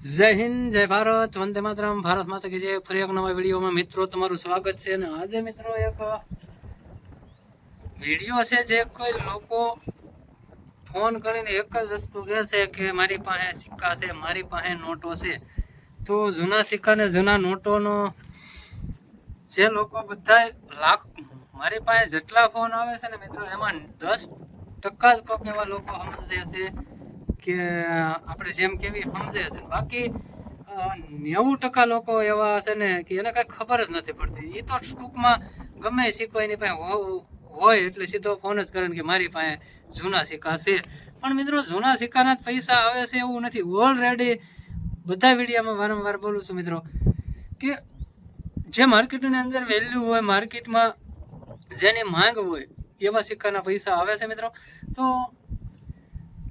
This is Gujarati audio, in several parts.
જય હિન્દ, જય ભારત, વંદે માતરમ. ભારત માતા કે જય. ફરી એક નવા વિડીયોમાં મિત્રો તમારું સ્વાગત છે અને આજે મિત્રો એક વીડિયો છે જે કોઈ લોકો ફોન કરીને એક જ વસ્તુ કહે છે કે મારી પાસે સિક્કા છે, મારી પાસે નોટો છે. તો જૂના સિક્કા ને જૂના નોટોનો જે લોકો બધા લાખ મારી પાસે જેટલા ફોન આવે છે ને મિત્રો, એમાં દસ ટકા જ કોઈક એવા લોકો સમજે છે કે આપણે જેમ કેવી સમજે છે. બાકી નેવું ટકા લોકો એવા છે ને કે એને કાંઈ ખબર જ નથી પડતી. એ તો ટૂંકમાં ગમે સિક્કો એની પાસે હોય એટલે સીધો ફોન જ કરે કે મારી પાસે જૂના સિક્કા છે. પણ મિત્રો, જૂના સિક્કાના જ પૈસા આવે છે એવું નથી. ઓલરેડી બધા વિડીયામાં વારંવાર બોલું છું મિત્રો કે જે માર્કેટની અંદર વેલ્યુ હોય, માર્કેટમાં જેની માંગ હોય એવા સિક્કાના પૈસા આવે છે મિત્રો. તો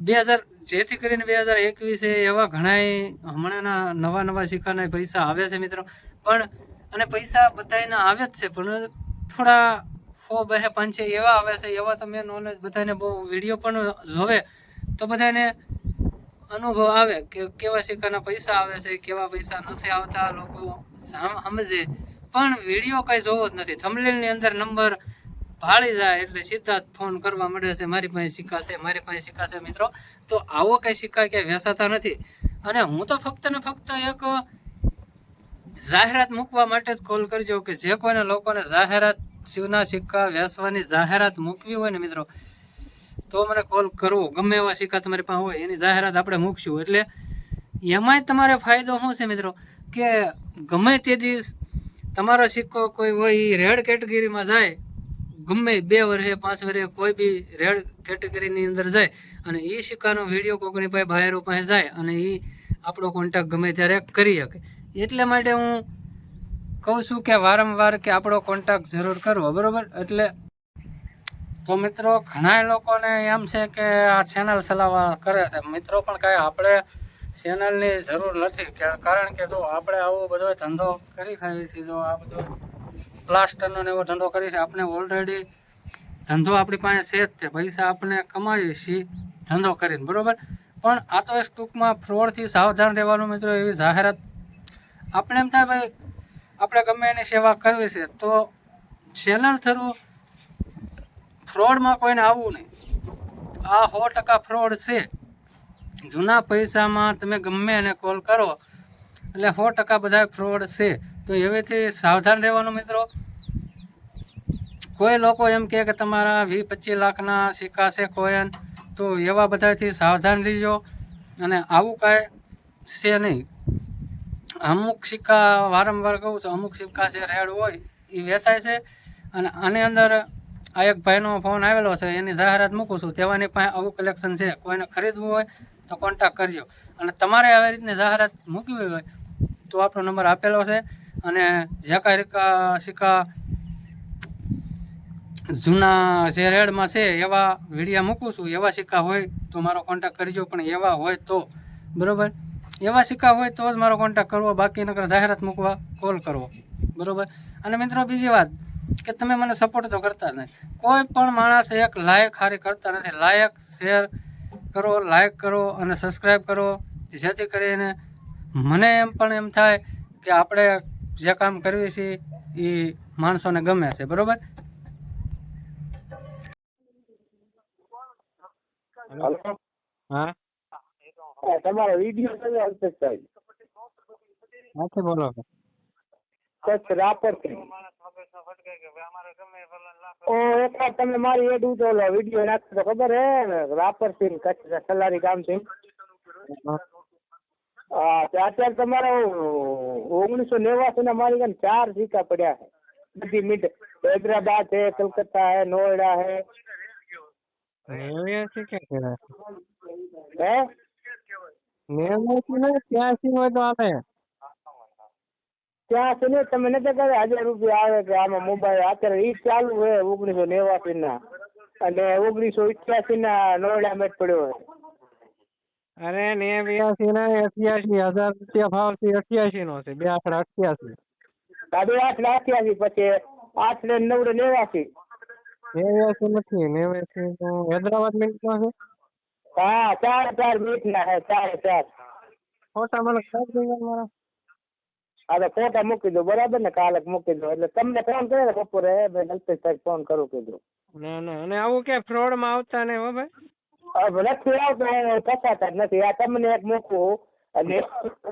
બે હજાર જેથી કરીને બે હજાર એકવીસે એવા ઘણાય હમણાંના નવા નવા સિક્કાના પૈસા આવે છે મિત્રો. પણ, અને પૈસા બધાના આવે જ છે, પણ થોડા સો બહે પાંચે એવા આવે છે, એવા તમે નોલેજ બધાને બહુ વીડિયો પણ જોવે, તો બધાને અનુભવ આવે કે કેવા સિક્કાના પૈસા આવે છે, કેવા પૈસા નથી આવતા, લોકો સામ- સમજે. પણ વીડિયો કંઈ જોવો જ નથી. થમલેલની અંદર નંબર ભાળી જાય એટલે સીધા ફોન કરવા મળે છે, મારી પાસે સિક્કા છે મારી પાસે સિક્કા છે મિત્રો. તો આવો કઈ સિક્કા ક્યાંય વેસાતા નથી. અને હું તો ફક્ત ને ફક્ત એક જાહેરાત મૂકવા માટે જ કોલ કરજો કે જે કોઈને લોકોને જાહેરાત શિવના સિક્કા વેસવાની જાહેરાત મૂકવી હોય ને મિત્રો, તો મને કોલ કરવો. ગમે એવા સિક્કા તમારી પાસે હોય, એની જાહેરાત આપણે મૂકશું. એટલે એમાંય તમારે ફાયદો શું છે મિત્રો? કે ગમે તે દિવસ તમારો સિક્કો કોઈ હોય એ રેડ કેટેગરીમાં જાય ગમે બે વર્ષે પાંચ વર્ષે કોઈ બી રેડ કેટેગરીની અંદર જાય અને એ સિક્કાનો વીડિયો કોકની પાસે બહારો પાસે જાય અને એ આપણો કોન્ટેક્ટ ગમે ત્યારે કરી શકે. એટલે માટે હું કહું છું કે વારંવાર કે આપણો કોન્ટેક્ટ જરૂર કરવો, બરાબર? એટલે તો મિત્રો ઘણા લોકોને એમ છે કે આ ચેનલ ચલાવવા કરે છે. મિત્રો પણ કાંઈ આપણે ચેનલની જરૂર નથી. કારણ કે જો આપણે આવો બધો ધંધો કરી ખાઈએ છીએ, જો આ બધો પ્લાસ્ટરનો એવો ધંધો કરીએ છીએ આપણે ઓલરેડી ધંધો આપણી પાસે છે જ તે. પૈસા આપણે કમાઈએ છીએ, ધંધો કરીને. બરાબર? પણ આ તો એક ટૂંકમાં ફ્રોડથી સાવધાન રહેવાનું મિત્રો, એવી જાહેરાત. આપણે એમ થાય ભાઈ, આપણે ગમે એની સેવા કરવી છે, તો ચેનલ થ્રુ ફ્રોડમાં કોઈને આવવું નહીં. આ સો ટકા ફ્રોડ છે. જૂના પૈસામાં તમે ગમે એને કોલ કરો, એટલે સો ટકા બધા ફ્રોડ છે. તો હવેથી સાવધાન રહેવાનું મિત્રો. કોઈ લોકો એમ કહે કે તમારા વીસ પચીસ લાખના સિક્કા છે કોઈન તો એવા બધાથી સાવધાન રહીજો. અને આવું કાંઈ છે નહીં. અમુક સિક્કા, વારંવાર કહું છું, અમુક સિક્કા જે રેડ હોય એ વેચાય છે. અને આની અંદર આ એક ભાઈનો ફોન આવેલો છે, એની જાહેરાત મૂકું છું. તેવાની પાસે આવું કલેક્શન છે, કોઈને ખરીદવું હોય, તો કોન્ટેક કરજો. અને તમારે આવી રીતની જાહેરાત મૂકવી હોય, તો આપણો નંબર આપેલો છે. અને કાંઈ રીકા સિક્કા જૂના જે રેડમાં છે, એવા વિડીયા મૂકું છું. એવા સિક્કા હોય તો મારો કોન્ટેક્ટ કરજો, પણ એવા હોય તો, બરાબર? એવા સિક્કા હોય તો જ મારો કોન્ટેક્ટ કરવો. બાકી નકર જાહેરાત મૂકવા કોલ કરવો. બરાબર? અને મિત્રો, બીજી વાત કે તમે મને સપોર્ટ તો કરતા નહીં. કોઈ પણ માણસ એક લાયક હારી કરતા નથી. લાયક શેર કરો લાયક કરો અને સબસ્ક્રાઈબ કરો. જેથી કરીને મને એમ પણ એમ થાય કે આપણે જે કામ કરવી છીએ એ માણસોને ગમે છે બરોબર? હલો. હા. હા, તમારો વીડિયો કયો અલ્પેશભાઈ ક્યાંથી બોલો છો. કચ્છ રાપરથી. ઓ એકવાર તમે મારી એડ ઉતો ઓલો વીડિયો નાખતો તો ખબર હે ને રાપરથી ને કચ્છ સલારી ગામથી હા તે અત્યારે તમારે ઓગણીસો નેવાસી ના મારી કને ચાર સિક્કા પડ્યા છે બધી મીટ હૈદરાબાદ છે કલકત્તા હે નોઈડા હે નેવ્યાસી કે કહેવાય હે નેવ્યાસી ને ત્યાંસી હોય તો આવે ત્યાં સુધી તમે નથી કહ્યું હજાર રૂપિયા આવે કે આમાં મોબાઈલ અત્યારે ઈ ચાલુ હે ઓગણીસો નેવાસી ના અને ઓગણીસો ઇઠ્યાસી ના નોયડા મેચ પડ્યો હે અરે નેવ્યાસી ને અઠ્યાસી હજાર રૂપિયા ભાવ છે અઠ્યાસી નો છે બે આંકડા અઠ્યાસી. સાડે આઠ ને અઠ્યાસી પછી આઠ ને નવ ને નેવાસી નેવ્યાસી નથી નેવ્યાસી તો હૈદરાબાદ મિનિટ નો છે? હા ચાર ચાર મિનિટ ના હે ચાર ચાર. ફોટા મને કરી દેજો મારા. હા તો ફોટા મૂકી દો બરાબર ને? કાલે મૂકી દો એટલે તમને ફોન કર્યો ને બપોરે ભાઈ અલ્પેશ સાહેબ ફોન કરું કીધું. ના ના અને આવું કે ફ્રોડમાં આવતા નહીં હો ભાઈ. નથી આવતો, હું ફસાતા જ નથી. આ તમને એક મૂકું અને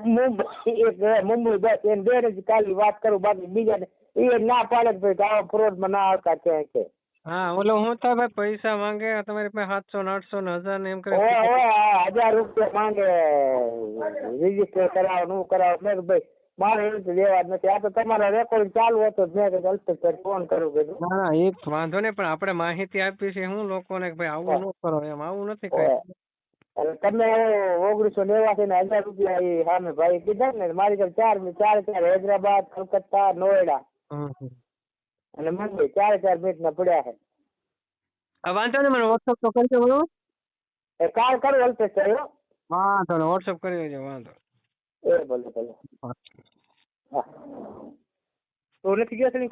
મુંબઈ એક મુંબઈ બસ એને બે જ કાલી વાત કરું, બાકી બીજાને. એ ના પાડે ભાઈ આવા ફ્રોડમાં ના આવતા ક્યાંય કે. હા ઓલો હું તો ભાઈ પૈસા માંગે તમારી પાસે સાતસો ને આઠસો ને હજાર ને એમ કરે હજાર રૂપિયા માંગે રજિસ્ટર કરાવો નું કરાવો. મેં ભાઈ મારે એવી તો લેવા જ નથી. આ તો તમારા રેકોર્ડ ચાલુ હતો જ. મેં કીધું અલ્પેશ ફોન કરું કીધું. ના ના એ વાંધો નહીં પણ આપણે માહિતી આપી છે હું લોકોને કે ભાઈ આવું ન કરો એમ. આવું નથી કઈ. તમે ઓગણીસો નેવાથી ને હજાર રૂપિયા એ સામે ભાઈ કીધા ને મારી ચાર ચાર ચાર હૈદરાબાદ કલકત્તા નોએડા. હમ. અને મંદિર ચારે ચાર મિનિટ ના પડ્યા છે. વાંધો નહીં મને વોટ્સઅપ તો કરજો બરોબર? એ કાલ કરો અલ્પેશ ચાલો. વાંધો ને વોટ્સઅપ કરી દેજો વાંધો એ ભલે ભલે. હા. તો નથી ગયો સર